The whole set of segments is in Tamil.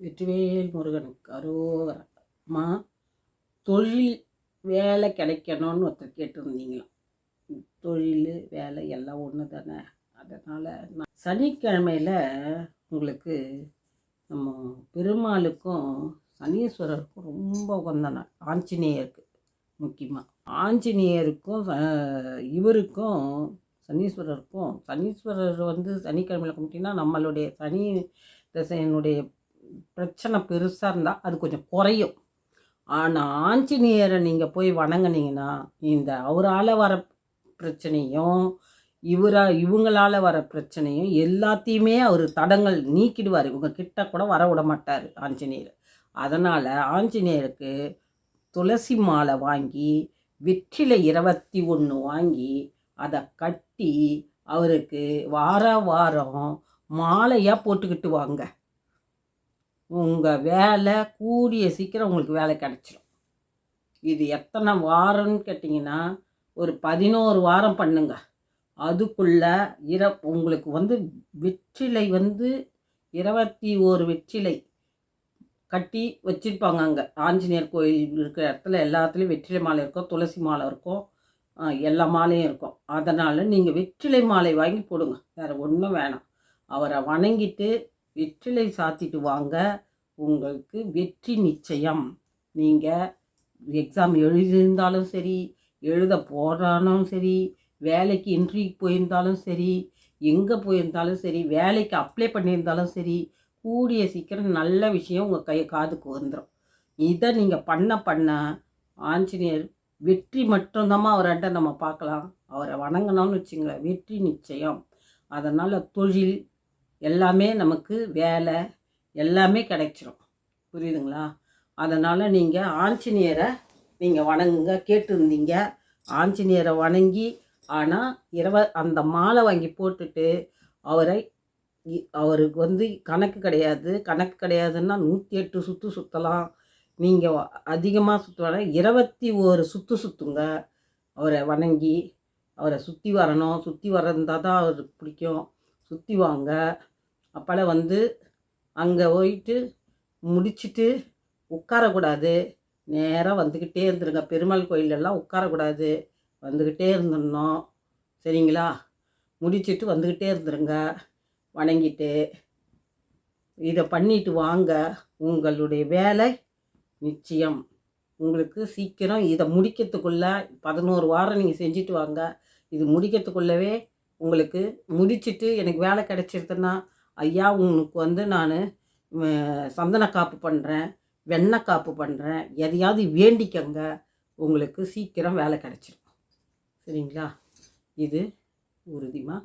வெற்றிவேல் முருகனுக்கு அரோகரமா தொழில் வேலை கிடைக்கணும்னு ஒருத்தர் கேட்டிருந்தீங்களாம். தொழில் வேலை எல்லாம் ஒன்று தானே. அதனால் நான் சனிக்கிழமையில் உங்களுக்கு நம்ம பெருமாளுக்கும் சனீஸ்வரருக்கும் ரொம்ப உகந்த நாள். ஆஞ்சநேயருக்கு முக்கியமாக ஆஞ்சநேயருக்கும் ச- இவருக்கும் சனீஸ்வரருக்கும் சனீஸ்வரர் வந்து சனிக்கிழமையில் கும்பிட்டிங்கன்னா நம்மளுடைய சனி தசையினுடைய பிரச்சனை பெருசாக இருந்தால் அது கொஞ்சம் குறையும். ஆனால் ஆஞ்சநேயரை நீங்கள் போய் வணங்கினீங்கன்னா இந்த அவரால் வர பிரச்சனையும் இவரா இவங்களால் வர பிரச்சனையும் எல்லாத்தையுமே அவர் தடங்கள் நீக்கிடுவார். இவங்க கிட்ட கூட வர விட மாட்டார் ஆஞ்சநேயர். அதனால் ஆஞ்சநேயருக்கு துளசி மாலை வாங்கி வெற்றிலை இருபத்தி ஒன்று வாங்கி அதை கட்டி அவருக்கு வார வாரம் மாலையாக போட்டுக்கிட்டு வாங்க உங்கள் வேலை கூடிய சீக்கிரம் உங்களுக்கு வேலை கிடச்சிரும். இது எத்தனை வாரம்னு கேட்டிங்கன்னா ஒரு பதினோரு வாரம் பண்ணுங்க. அதுக்குள்ளே இர உங்களுக்கு வந்து வெற்றிலை வந்து இருபத்தி ஓரு வெற்றிலை கட்டி வச்சுருப்பாங்க அங்கே. ஆஞ்சநேயர் கோயில் இருக்கிற இடத்துல எல்லாத்துலேயும் வெற்றிலை மாலை இருக்கும் துளசி மாலை இருக்கும் எல்லா மாலையும் இருக்கும். அதனால் நீங்கள் வெற்றிலை மாலை வாங்கி போடுங்க. வேறு ஒன்றும் வேணாம். அவரை வணங்கிட்டு வெற்றிலை சாத்திட்டு வாங்க. உங்களுக்கு வெற்றி நிச்சயம். நீங்கள் எக்ஸாம் எழுதியிருந்தாலும் சரி எழுத போகிறாலும் சரி வேலைக்கு இன்டர்வியூ போயிருந்தாலும் சரி எங்கே போயிருந்தாலும் சரி வேலைக்கு அப்ளை பண்ணியிருந்தாலும் சரி கூடிய சீக்கிரம் நல்ல விஷயம் உங்கள் கை காதுக்கு வந்துடும் இதை நீங்கள் பண்ண பண்ண ஆஞ்சநேயர் வெற்றி மட்டும்தாம்மா அவர்கிட்ட நம்ம பார்க்கலாம். அவரை வணங்கினோம்னு வச்சுங்களேன். வெற்றி நிச்சயம். அதனால் தொழில் எல்லாமே நமக்கு வேலை எல்லாமே கிடைச்சிரும். புரியுதுங்களா? அதனால் நீங்கள் ஆஞ்சநேயரை நீங்கள் வணங்குங்க. கேட்டிருந்தீங்க. ஆஞ்சநேயரை வணங்கி ஆனால் இரவ அந்த மாலை வாங்கி போட்டுட்டு அவரை அவருக்கு வந்து கணக்கு கிடையாது. கணக்கு கிடையாதுன்னா நூற்றி எட்டு சுற்று சுற்றலாம் நீங்கள் அதிகமாக சுற்றுவாங்க இருபத்தி ஒரு சுற்று சுற்றுங்க அவரை வணங்கி அவரை சுற்றி வரணும். சுற்றி வரந்தால் தான் அவருக்கு பிடிக்கும். சுற்றி வாங்க. அப்போல்லாம் வந்து அங்கே போயிட்டு முடிச்சுட்டு உட்காரக்கூடாது. நேராக வந்துக்கிட்டே இருந்துருங்க. பெருமாள் கோயிலெல்லாம் உட்காரக்கூடாது. வந்துக்கிட்டே இருந்துடணும். சரிங்களா? முடிச்சிட்டு வந்துக்கிட்டே இருந்துருங்க. வணங்கிட்டு இதை பண்ணிட்டு வாங்க. உங்களுடைய வேலை நிச்சயம். உங்களுக்கு சீக்கிரம் இதை முடிக்கிறதுக்குள்ள பதினோரு வாரம் நீங்கள் செஞ்சுட்டு வாங்க. இது முடிக்கிறதுக்குள்ளவே உங்களுக்கு முடிச்சுட்டு எனக்கு வேலை கிடச்சிருதுன்னா ஐயா உனக்கு வந்து நான் சந்தன காப்பு பண்ணுறேன் வெண்ணெய் காப்பு பண்ணுறேன் எதையாவது வேண்டிக்கங்க. உங்களுக்கு சீக்கிரம் வேலை கிடைச்சிரும். சரிங்களா? இது உறுதிமா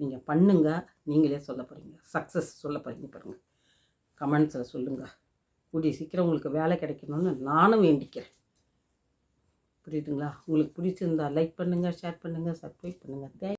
நீங்கள் பண்ணுங்க. நீங்களே சொல்ல போகிறீங்க சக்ஸஸ் சொல்ல போகிறீங்க பாருங்கள் கமெண்ட்ஸில் சொல்லுங்கள் கூடிய சீக்கிரம் உங்களுக்கு வேலை கிடைக்கணும்னு நானும் வேண்டிக்கிறேன். புரியுதுங்களா? உங்களுக்கு பிடிச்சிருந்தா லைக் பண்ணுங்கள் ஷேர் பண்ணுங்கள் சப்ஸ்கிரைப் பண்ணுங்கள் தேங்க்